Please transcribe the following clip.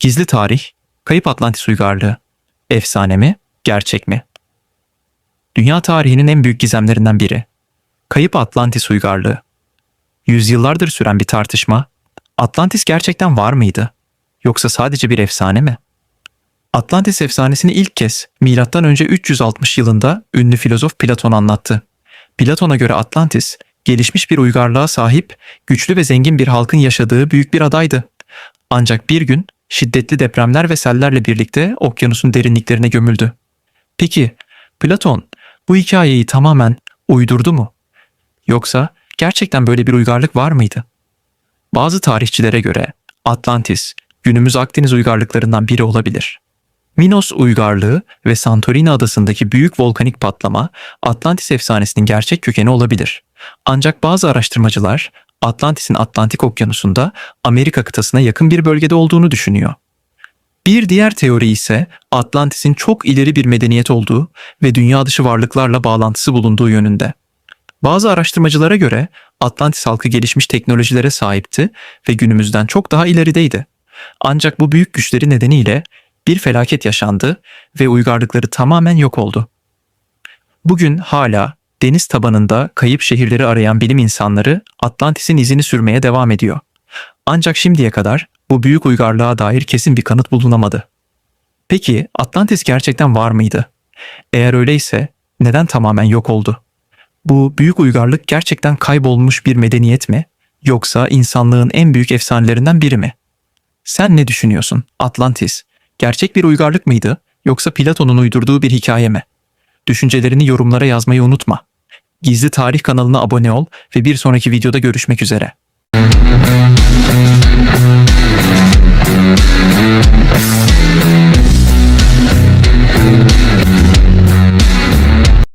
Gizli tarih, kayıp Atlantis uygarlığı. Efsane mi, gerçek mi? Dünya tarihinin en büyük gizemlerinden biri. Kayıp Atlantis uygarlığı. Yüzyıllardır süren bir tartışma. Atlantis gerçekten var mıydı? Yoksa sadece bir efsane mi? Atlantis efsanesini ilk kez önce 360 yılında ünlü filozof Platon anlattı. Platon'a göre Atlantis, gelişmiş bir uygarlığa sahip, güçlü ve zengin bir halkın yaşadığı büyük bir adaydı. Ancak bir gün şiddetli depremler ve sellerle birlikte okyanusun derinliklerine gömüldü. Peki Platon bu hikayeyi tamamen uydurdu mu? Yoksa gerçekten böyle bir uygarlık var mıydı? Bazı tarihçilere göre Atlantis günümüz Akdeniz uygarlıklarından biri olabilir. Minos uygarlığı ve Santorini adasındaki büyük volkanik patlama Atlantis efsanesinin gerçek kökeni olabilir. Ancak bazı araştırmacılar Atlantis'in Atlantik Okyanusu'nda Amerika kıtasına yakın bir bölgede olduğunu düşünüyor. Bir diğer teori ise Atlantis'in çok ileri bir medeniyet olduğu ve dünya dışı varlıklarla bağlantısı bulunduğu yönünde. Bazı araştırmacılara göre Atlantis halkı gelişmiş teknolojilere sahipti ve günümüzden çok daha ilerideydi. Ancak bu büyük güçleri nedeniyle bir felaket yaşandı ve uygarlıkları tamamen yok oldu. Bugün hala deniz tabanında kayıp şehirleri arayan bilim insanları Atlantis'in izini sürmeye devam ediyor. Ancak şimdiye kadar bu büyük uygarlığa dair kesin bir kanıt bulunamadı. Peki Atlantis gerçekten var mıydı? Eğer öyleyse neden tamamen yok oldu? Bu büyük uygarlık gerçekten kaybolmuş bir medeniyet mi? Yoksa insanlığın en büyük efsanelerinden biri mi? Sen ne düşünüyorsun? Atlantis gerçek bir uygarlık mıydı yoksa Platon'un uydurduğu bir hikaye mi? Düşüncelerini yorumlara yazmayı unutma. Gizli Tarih kanalına abone ol ve bir sonraki videoda görüşmek üzere.